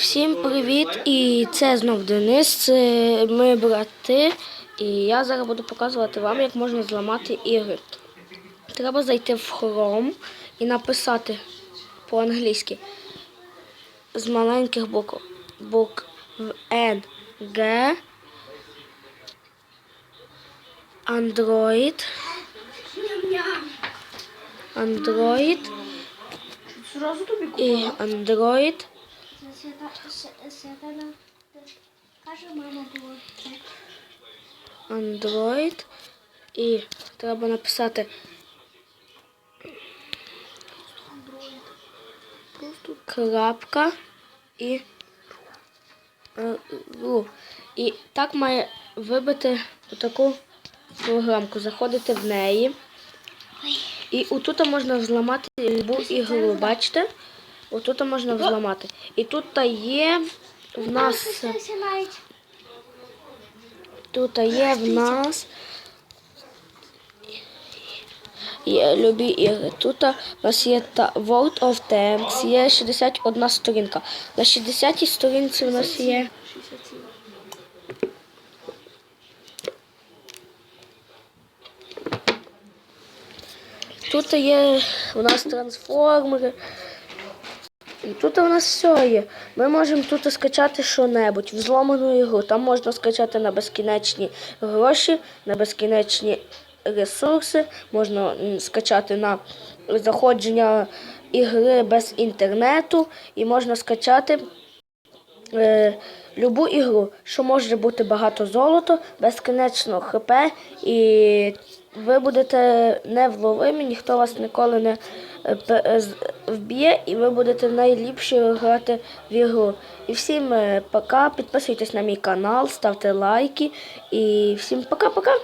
Всім привіт! І це знов Денис. Це ми брати. І я зараз буду показувати вам, як можна зламати ігри. Треба зайти в Chrome і написати по-англійськи з маленьких букв букв N, G, Android, Android і Android. Каже, мама було. Android і треба написати крапка і е, ру. І так має вибити таку програмку. Заходите в неї. І отут можна взламати любу ігру. Бачите? Отут можна взламати. І тут є в нас. Тут є в нас є любі ігри. Тут у нас є та World of Tanks, є 61 сторінка. На 60 сторінці у нас є. Тут є у нас трансформери. І тут у нас все є. Ми можемо тут скачати що-небудь, взломану ігру. Там можна скачати на безкінечні гроші, на безкінечні ресурси, можна скачати на заходження ігри без інтернету і можна скачати е, любу ігру, що може бути багато золота, безкінечно хп, і ви будете невловимі, ніхто вас ніколи не е, е, вб'є, і ви будете найліпше грати в ігру. І всім е, пока, підписуйтесь на мій канал, ставте лайки, і всім пока-пока.